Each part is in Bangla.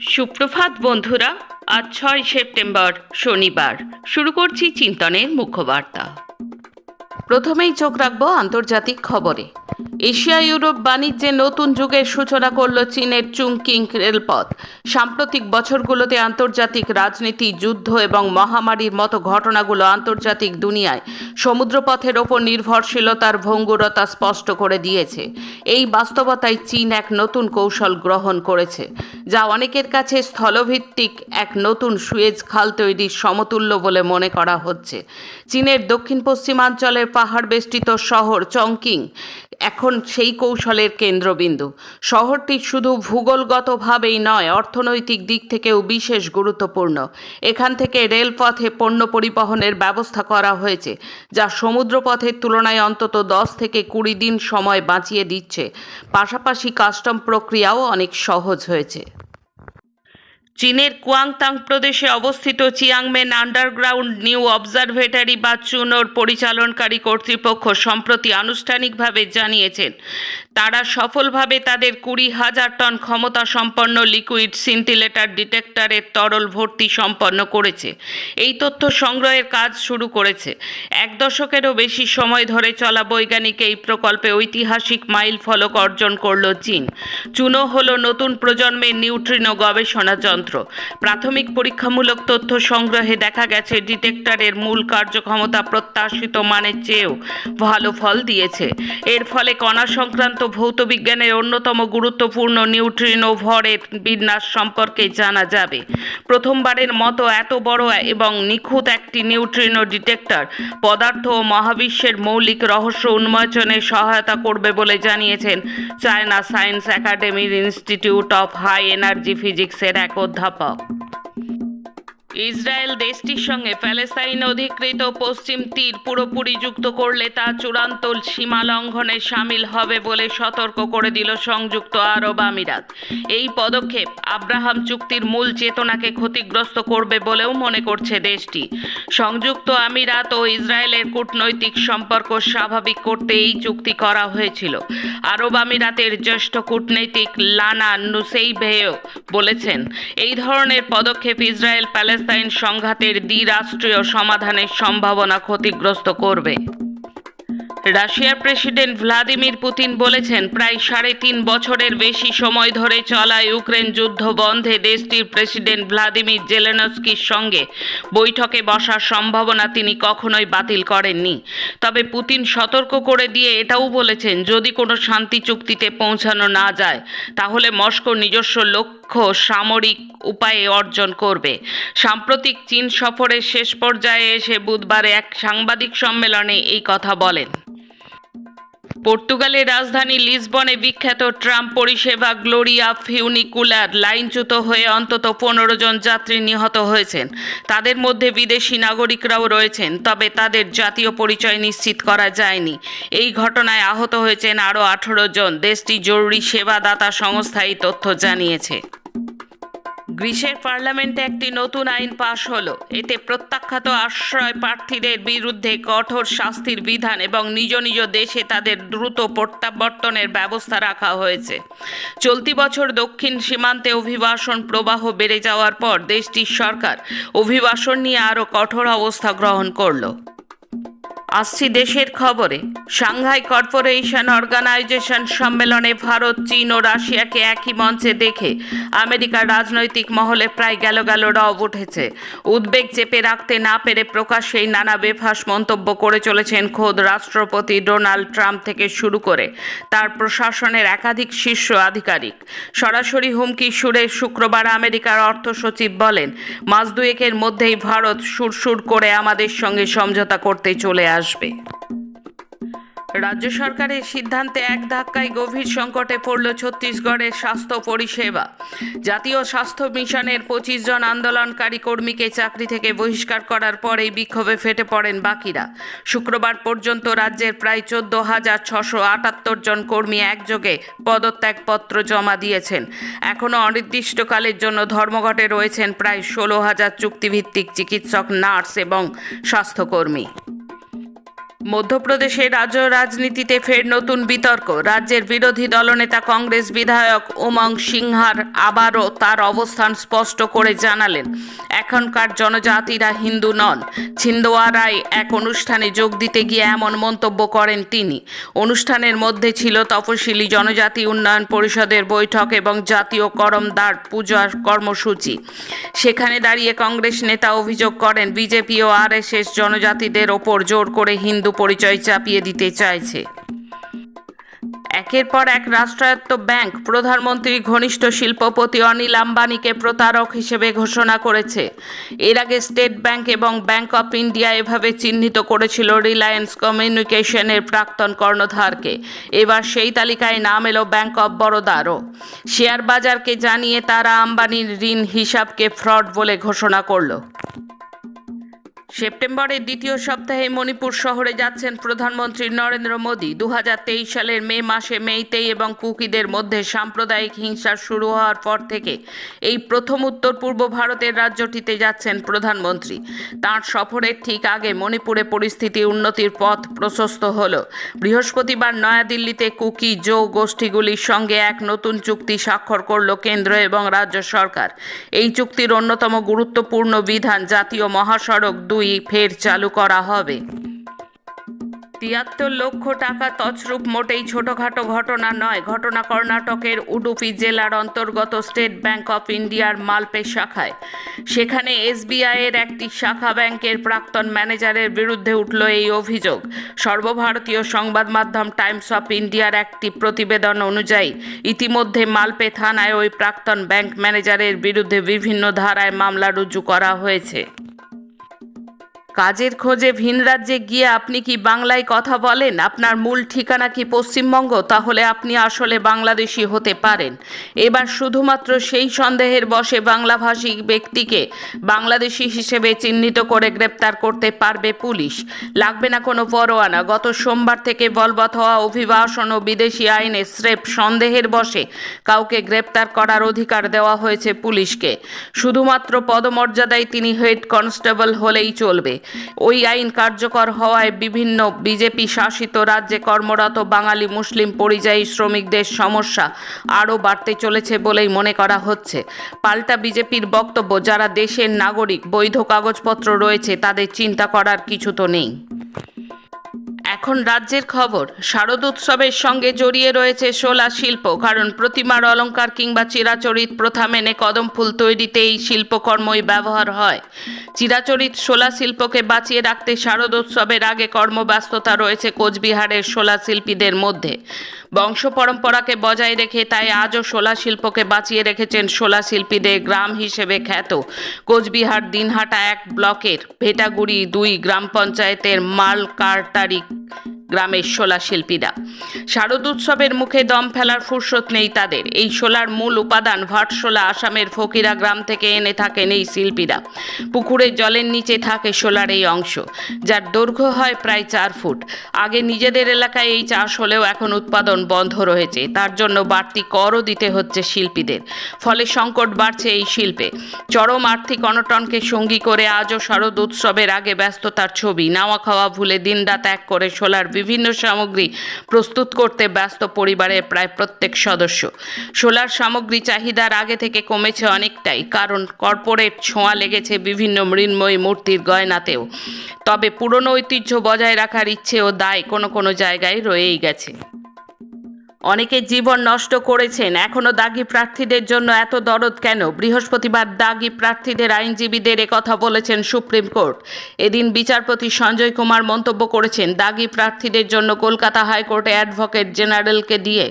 সুপ্রভাত বন্ধুরা, আজ ছয় সেপ্টেম্বর, শনিবার। শুরু করছি চিন্তনের মুখ্যবার্তা। প্রথমেই চোখ রাখব আন্তর্জাতিক খবরে। এশিয়া, ইউরোপ বাণিজ্যে নতুন যুগের সূচনা করল চীনের চুংকিং রেলপথ। সাম্প্রতিক বছরগুলোতে আন্তর্জাতিক রাজনীতি, যুদ্ধ এবং মহামারীর মতো ঘটনাগুলো আন্তর্জাতিক দুনিয়ায় সমুদ্রপথের ওপর নির্ভরশীলতার ভঙ্গুরতা স্পষ্ট করে দিয়েছে। এই বাস্তবতায় চীন এক নতুন কৌশল গ্রহণ করেছে, যা অনেকের কাছে স্থলভিত্তিক এক নতুন সুয়েজ খাল তৈরির সমতুল্য বলে মনে করা হচ্ছে। চীনের দক্ষিণ পশ্চিমাঞ্চলের পাহাড় বেষ্টিত শহর চংকিং এখন সেই কৌশলের কেন্দ্রবিন্দু। শহরটি শুধু ভূগোলগতভাবেই নয়, অর্থনৈতিক দিক থেকেও বিশেষ গুরুত্বপূর্ণ। এখান থেকে রেলপথে পণ্য পরিবহনের ব্যবস্থা করা হয়েছে, যা সমুদ্রপথের তুলনায় অন্তত দশ থেকে কুড়ি দিন সময় বাঁচিয়ে দিচ্ছে। পাশাপাশি কাস্টম প্রক্রিয়াও অনেক সহজ হয়েছে। চীনের কুয়াংতাং প্রদেশে অবস্থিত চিয়াংমেন আন্ডারগ্রাউন্ড নিউ অবজারভেটারি বা চুনোর পরিচালনকারী কর্তৃপক্ষ সম্প্রতি আনুষ্ঠানিকভাবে জানিয়েছেন, তারা সফলভাবে তাদের কুড়ি হাজার টন ক্ষমতা সম্পন্ন লিকুইড সিন্টিলেটার ডিটেক্টরের তরল ভর্তি সম্পন্ন করেছে। এই তথ্য সংগ্রহের কাজ শুরু করেছে। এক দশকেরও বেশি সময় ধরে চলা বৈজ্ঞানিক এই প্রকল্পে ঐতিহাসিক মাইল ফলক অর্জন করল চীন। চুনো হলো নতুন প্রজন্মের নিউট্রিনো গবেষণা যন্ত্র। প্রাথমিক পরীক্ষামূলক তথ্য সংগ্রহে দেখা গেছে, ডিটেক্টরের মূল কার্যক্ষমতা প্রত্যাশিত মানের চেয়েও ভালো ফল দিয়েছে। এর ফলে কণা সংক্রান্ত ভৌতবিজ্ঞানের অন্যতম গুরুত্বপূর্ণ নিউট্রিনো ভরের বিন্যাস সম্পর্কে জানা যাবে। প্রথমবারের মতো এত বড় এবং নিখুঁত একটি নিউট্রিনো ডিটেক্টর পদার্থ ও মহাবিশ্বের মৌলিক রহস্য উন্মোচনে সহায়তা করবে বলে জানিয়েছেন চায়না সায়েন্স একাডেমির ইনস্টিটিউট অফ হাই এনার্জি ফিজিক্সের এক थापा ইসরায়েল দেশটির সঙ্গে প্যালেস্তাইন অধিকৃত পশ্চিম তীর পুরোপুরি যুক্ত করলে তা চূড়ান্ত সীমা লঙ্ঘনে সামিল হবে বলে সতর্ক করে দিল সংযুক্ত আরব আমিরাত। এই পদক্ষেপ আব্রাহাম চুক্তির মূল চেতনাকে ক্ষতিগ্রস্ত করবে বলেও মনে করছে দেশটি। সংযুক্ত আমিরাত ও ইসরায়েলের কূটনৈতিক সম্পর্ক স্বাভাবিক করতে এই চুক্তি করা হয়েছিল। আরব আমিরাতের জ্যেষ্ঠ কূটনৈতিক লানা নুসেইভেও বলেছেন, এই ধরনের পদক্ষেপ ইসরায়েল প্যালেস্তাইন সংঘাতের দ্বিরাষ্ট্রীয় সমাধানের সম্ভাবনা ক্ষতিগ্রস্ত করবে। রাশিয়ার প্রেসিডেন্ট ভ্লাদিমির পুতিন বলেছেন, প্রায় সাড়ে তিন বছরের বেশি সময় ধরে চলা ইউক্রেন যুদ্ধ বন্ধে দেশটির প্রেসিডেন্ট ভ্লাদিমির জেলেনস্কির সঙ্গে বৈঠকে বসার সম্ভাবনা তিনি কখনোই বাতিল করেননি। তবে পুতিন সতর্ক করে দিয়ে এটাও বলেছেন, যদি কোনো শান্তি চুক্তিতে পৌঁছানো না যায়, তাহলে মস্কো নিজস্ব লক্ষ্য সামরিক উপায়ে অর্জন করবে। সাম্প্রতিক চীন সফরের শেষ পর্যায়ে এসে বুধবার এক সাংবাদিক সম্মেলনে এই কথা বলেন। পর্তুগালের রাজধানী লিসবনে বিখ্যাত ট্রাম পরিষেবা গ্লোরিয়া ফিউনিকুলার লাইনচ্যুত হয়ে অন্তত পনেরো জন যাত্রী নিহত হয়েছেন। তাদের মধ্যে বিদেশি নাগরিকরাও রয়েছেন, তবে তাদের জাতীয় পরিচয় নিশ্চিত করা যায়নি। এই ঘটনায় আহত হয়েছেন আরও আঠেরো জন। দেশটি জরুরি সেবাদাতা সংস্থা এই তথ্য জানিয়েছে। গ্রিসের পার্লামেন্টে একটি নতুন আইন পাশ হলো। এতে প্রত্যাখ্যাত আশ্রয় প্রার্থীদের বিরুদ্ধে কঠোর শাস্তির বিধান এবং নিজ নিজ দেশে তাদের দ্রুত প্রত্যাবর্তনের ব্যবস্থা রাখা হয়েছে। চলতি বছর দক্ষিণ সীমান্তে অভিবাসন প্রবাহ বেড়ে যাওয়ার পর দেশটির সরকার অভিবাসন নিয়ে আরও কঠোর অবস্থা গ্রহণ করল। আসছি দেশের খবরে। সাংহাই কর্পোরেশন অর্গানাইজেশন সম্মেলনে ভারত, চীন ও রাশিয়াকে একই মঞ্চে দেখে আমেরিকার রাজনৈতিক মহলে প্রায় গেল গেল রব উঠেছে। উদ্বেগ চেপে রাখতে না পেরে প্রকাশ্যেই নানা বেফাস মন্তব্য করে চলেছেন খোদ রাষ্ট্রপতি ডোনাল্ড ট্রাম্প থেকে শুরু করে তার প্রশাসনের একাধিক শীর্ষ আধিকারিক। সরাসরি হুমকি সুরে শুক্রবার আমেরিকার অর্থ সচিব বলেন, মাস দুয়েকের মধ্যেই ভারত সুরসুর করে আমাদের সঙ্গে সমঝোতা করতে চলে আসবে। রাজ্য সরকারের সিদ্ধান্তে এক ধাক্কায় গভীর সংকটে পড়ল ছত্তিশগড়ের স্বাস্থ্য পরিষেবা। জাতীয় স্বাস্থ্য মিশনের পঁচিশ জন আন্দোলনকারী কর্মীকে চাকরি থেকে বহিষ্কার করার পরেই বিক্ষোভে ফেটে পড়েন বাকিরা। শুক্রবার পর্যন্ত রাজ্যের প্রায় চোদ্দ হাজার ছশো আটাত্তর জন কর্মী একযোগে পদত্যাগপত্র জমা দিয়েছেন। এখনও অনির্দিষ্টকালের জন্য ধর্মঘটে রয়েছেন প্রায় ষোলো হাজার চুক্তিভিত্তিক চিকিৎসক, নার্স এবং স্বাস্থ্যকর্মী। মধ্যপ্রদেশের রাজ্য রাজনীতিতে ফের নতুন বিতর্ক। রাজ্যের বিরোধী দলনেতা কংগ্রেস বিধায়ক উমং সিংহার আবারও তার অবস্থান স্পষ্ট করে জানালেন। এখনকার জনজাতিরা হিন্দু নন। ছিন্দোয়ারায় এক অনুষ্ঠানে যোগ দিতে গিয়ে এমন মন্তব্য করেন তিনি। অনুষ্ঠানের মধ্যে ছিল তপশিলি জনজাতি উন্নয়ন পরিষদের বৈঠক এবং জাতীয় করমদার পূজার কর্মসূচি। সেখানে দাঁড়িয়ে কংগ্রেস নেতা অভিযোগ করেন, বিজেপি ও আরএসএস জনজাতিদের ওপর জোর করে হিন্দু পরিচয় চাপিয়ে দিতে চাইছে। একের পর এক রাষ্ট্রায়ত্ত ব্যাংক প্রধানমন্ত্রী ঘনিষ্ঠ শিল্পপতি অনিল আম্বানিকে প্রতারক হিসেবে ঘোষণা করেছে। এর আগে স্টেট ব্যাংক এবং ব্যাংক অফ ইন্ডিয়া এভাবে চিহ্নিত করেছিল রিলায়েন্স কমিউনিকেশনের প্রাক্তন কর্ণধারকে। এবার সেই তালিকায় নাম এলো ব্যাংক অফ বরোদারও। শেয়ার বাজারকে জানিয়ে তারা আম্বানির ঋণ হিসাবকে ফ্রড বলে ঘোষণা করল। সেপ্টেম্বরের দ্বিতীয় সপ্তাহে মণিপুর শহরে যাচ্ছেন প্রধানমন্ত্রী নরেন্দ্র মোদী। দু হাজার তেইশ সালের মে মাসে মেইতেই এবং কুকিদের মধ্যে সাম্প্রদায়িক হিংসা শুরু হওয়ার পর থেকে এই প্রথম উত্তর পূর্ব ভারতের রাজ্যটিতে যাচ্ছেন প্রধানমন্ত্রী। তার সফরের ঠিক আগে মণিপুরে পরিস্থিতি উন্নতির পথ প্রশস্ত হল। বৃহস্পতিবার নয়াদিল্লিতে কুকি জো গোষ্ঠীগুলির সঙ্গে এক নতুন চুক্তি স্বাক্ষর করল কেন্দ্র এবং রাজ্য সরকার। এই চুক্তির অন্যতম গুরুত্বপূর্ণ বিধান জাতীয় মহাসড়ক দুই ফের চালু করা হবে। তিয়াত্তর লক্ষ টাকা তছরূপ মোটেই ছোটখাটো ঘটনা নয়। ঘটনা কর্ণাটকের উডুপি জেলার অন্তর্গত স্টেট ব্যাংক অফ ইন্ডিয়ার মালপে শাখায়। সেখানে এসবিআইয়ের একটি শাখা ব্যাংকের প্রাক্তন ম্যানেজারের বিরুদ্ধে উঠল এই অভিযোগ। সর্বভারতীয় সংবাদ মাধ্যম টাইমস অফ ইন্ডিয়ার একটি প্রতিবেদন অনুযায়ী, ইতিমধ্যে মালপে থানায় ওই প্রাক্তন ব্যাংক ম্যানেজারের বিরুদ্ধে বিভিন্ন ধারায় মামলা রুজু করা হয়েছে। কাজের খোঁজে ভিন রাজ্যে গিয়ে আপনি কি বাংলায় কথা বলেন? আপনার মূল ঠিকানা কি পশ্চিমবঙ্গ? তাহলে আপনি আসলে বাংলাদেশি হতে পারেন। এবার শুধুমাত্র সেই সন্দেহের বসে বাংলাভাষী ব্যক্তিকে বাংলাদেশি হিসেবে চিহ্নিত করে গ্রেপ্তার করতে পারবে পুলিশ। লাগবে না কোনো পরোয়ানা। গত সোমবার থেকে বলবৎ হওয়া অভিবাসন ও বিদেশি আইনে স্রেফ সন্দেহের বসে কাউকে গ্রেপ্তার করার অধিকার দেওয়া হয়েছে পুলিশকে। শুধুমাত্র পদমর্যাদায় তিনি হেড কনস্টেবল হলেই চলবে। ওই আইন কার্যকর হওয়ায় বিভিন্ন বিজেপি শাসিত রাজ্যে কর্মরত বাঙালি মুসলিম পরিযায়ী শ্রমিকদের সমস্যা আরও বাড়তে চলেছে বলেই মনে করা হচ্ছে। পাল্টা বিজেপির বক্তব্য, যারা দেশের নাগরিক, বৈধ কাগজপত্র রয়েছে, তাদের চিন্তা করার কিছু তো নেই। এখন রাজ্যের খবর শারদোৎসবের সঙ্গে জড়িয়ে রয়েছে শোলা শিল্প, কারণ প্রতিমার অলংকার কিংবা চিরাচরিত প্রথা মেনে কদম ফুল তৈরিতে এই শিল্পকর্মই ব্যবহার হয়। চিরাচরিত শোলা শিল্পকে বাঁচিয়ে রাখতে শারদোৎসবের আগে কর্মব্যস্ততা রয়েছে কোচবিহারের শোলা শিল্পীদের মধ্যে। বংশ পরম্পরাকে বজায় রেখে তাই আজও শোলা শিল্পকে বাঁচিয়ে রেখেছেন শোলা শিল্পীদের গ্রাম হিসেবে খ্যাত। কোচবিহার দিনহাটা এক ব্লকের ভেটাগুড়ি দুই গ্রাম পঞ্চায়েতের মাল মালকারটারি গ্রামের শোলা শিল্পীরা। শারদ উৎসবের মুখে দম ফেলার ফুরসত নেই তাদের। এই শোলার মূল উপাদান ভাটশোলা আসামের ফকিরা গ্রাম থেকে এনে থাকেন এই শিল্পীরা। পুকুরের জলের নিচে থাকে শোলার এই অংশ, যার দৈর্ঘ্য হয় প্রায় চার ফুট। আগে নিজেদের এলাকায় এই চাষ হলেও এখন উৎপাদন বন্ধ রয়েছে। তার জন্য বাড়তি করও দিতে হচ্ছে শিল্পীদের। ফলে সংকট বাড়ছে এই শিল্পে। চরম আর্থিক অনটনকে সঙ্গী করে আজও শারদ উৎসবের আগে ব্যস্ততার ছবি। নাওয়া খাওয়া ভুলে দিনরাত এক করে শোলার বিভিন্ন সামগ্রী প্রস্তুত করতে ব্যস্ত পরিবারের প্রায় প্রত্যেক সদস্য। সোলার সামগ্রী চাহিদার আগে থেকে কমেছে অনেকটাই, কারণ কর্পোরেট ছোঁয়া লেগেছে বিভিন্ন মৃন্ময়ী মূর্তির গয়নাতেও। তবে পুরনো ঐতিহ্য বজায় রাখার ইচ্ছে ও দায় কোনো কোনো জায়গায় রয়েই গেছে। অনেকে জীবন নষ্ট করেছেন। এখনও দাগি প্রার্থীদের জন্য এত দরদ কেন? বৃহস্পতিবার দাগি প্রার্থীদের আইনজীবীদের কথা বলেছেন সুপ্রিম কোর্ট। এদিন বিচারপতি সঞ্জয় কুমার মন্তব্য করেছেন, দাগি প্রার্থীদের জন্য কলকাতা হাইকোর্টে অ্যাডভোকেট জেনারেলকে দিয়ে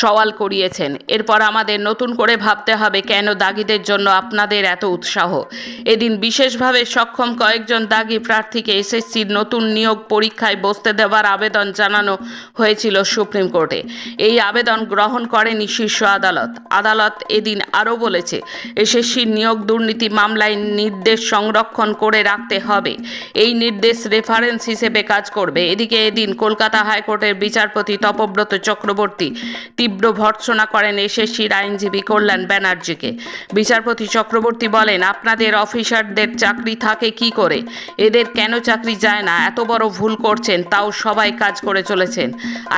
সওয়াল করিয়েছেন। এরপর আমাদের নতুন করে ভাবতে হবে কেন দাগিদের জন্য আপনাদের এত উৎসাহ? এদিন বিশেষভাবে সক্ষম কয়েকজন দাগি প্রার্থীকে এসএসসির নতুন নিয়োগ পরীক্ষায় বসতে দেওয়ার আবেদন জানানো হয়েছিল সুপ্রিম কোর্টে। এই এই আবেদন গ্রহণ করেনি শীর্ষ আদালত। আদালত এদিন আরও বলেছে এসএসসির নিয়োগ দুর্নীতি মামলায় নির্দেশ সংরক্ষণ করে রাখতে হবে। এই নির্দেশ রেফারেন্স হিসেবে কাজ করবে। এদিকে এদিন কলকাতা হাইকোর্টের বিচারপতি তপব্রত চক্রবর্তী তীব্র ভর্ৎসনা করেন এসএসসির আইনজীবী কল্যাণ ব্যানার্জিকে। বিচারপতি চক্রবর্তী বলেন, আপনাদের অফিসারদের চাকরি থাকে কি করে? এদের কেন চাকরি যায় না? এত বড় ভুল করছেন, তাও সবাই কাজ করে চলেছেন।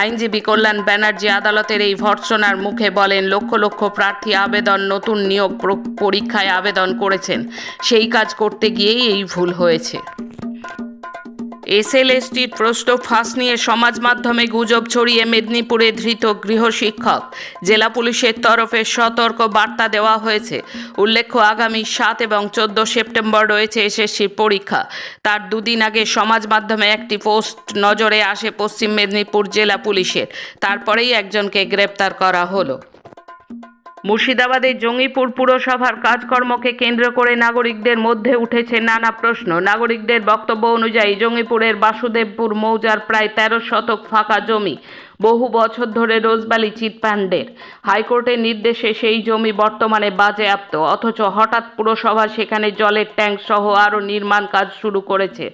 আইনজীবী কল্যাণ ব্যানার্জি আদালতের এই ভর্সনার মুখে বলেন, লক্ষ লক্ষ প্রার্থী আবেদন, নতুন নিয়োগ পরীক্ষায় আবেদন করেছেন। সেই কাজ করতে গিয়েই এই ভুল হয়েছে। এসএলএসটির প্রশ্ন ফাঁস নিয়ে সমাজ মাধ্যমে গুজব ছড়িয়ে মেদিনীপুরে ধৃত গৃহশিক্ষক জেলা পুলিশের তরফে সতর্ক বার্তা দেওয়া হয়েছে। উল্লেখ্য, আগামী সাত এবং চোদ্দ সেপ্টেম্বর রয়েছে এসএসসির পরীক্ষা। তার দুদিন আগে সমাজ মাধ্যমে একটি পোস্ট নজরে আসে পশ্চিম মেদিনীপুর জেলা পুলিশের। তারপরেই একজনকে গ্রেপ্তার করা হলো। মুর্শিদাবাদের জঙ্গিপুর পুরসভার কাজকর্মকে কেন্দ্র করে নাগরিকদের মধ্যে উঠেছে নানা প্রশ্ন। নাগরিকদের বক্তব্য অনুযায়ী জঙ্গিপুরের বাসুদেবপুর মৌজার প্রায় তেরো শতক ফাঁকা জমি। বহু বছর ধরে রোজবালি চিটপান্ডের হাইকোর্টের নির্দেশে সেই জমি বর্তমানে বাজেয়াপ্ত। অথচ হঠাৎ পুরসভা সেখানে জলের ট্যাঙ্ক সহ আরও নির্মাণ কাজ শুরু করেছে।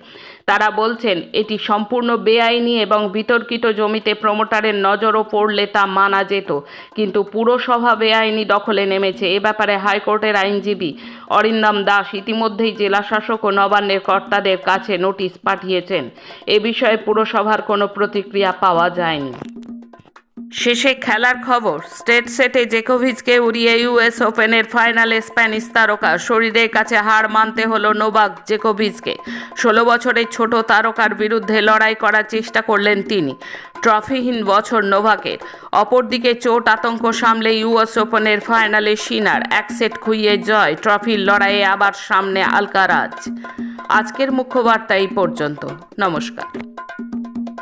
তারা বলছেন, এটি সম্পূর্ণ বেআইনি এবং বিতর্কিত জমিতে প্রমোটারের নজরও পড়লে তা মানা যেত। কিন্তু পুরসভা বেআইনি দখলে নেমেছে। এ ব্যাপারে হাইকোর্টের আইনজীবী অরিন্দম দাস ইতিমধ্যেই জেলাশাসক ও নবান্নের কর্তাদের কাছে নোটিশ পাঠিয়েছেন। এ বিষয়ে পুরসভার কোনো প্রতিক্রিয়া পাওয়া যায়নি। শেষে খেলার খবর, স্টেট সেটে জেকোভিচকে উড়িয়ে ইউএস ওপেনের ফাইনালে স্প্যানিশ তারকা শরীরের কাছে হার মানতে হলো নোভাক জেকোভিচকে। ষোলো বছরের ছোট তারকার বিরুদ্ধে লড়াই করার চেষ্টা করলেন তিনি। ট্রফিহীন বছর নোভাকের। অপরদিকে চোট আতঙ্ক সামলে ইউএস ওপেনের ফাইনালে সিনার এক সেট খুইয়ে জয়, ট্রফির লড়াইয়ে আবার সামনে আলকারাজ। আজকের মুখ্য বার্তা এই পর্যন্ত। নমস্কার।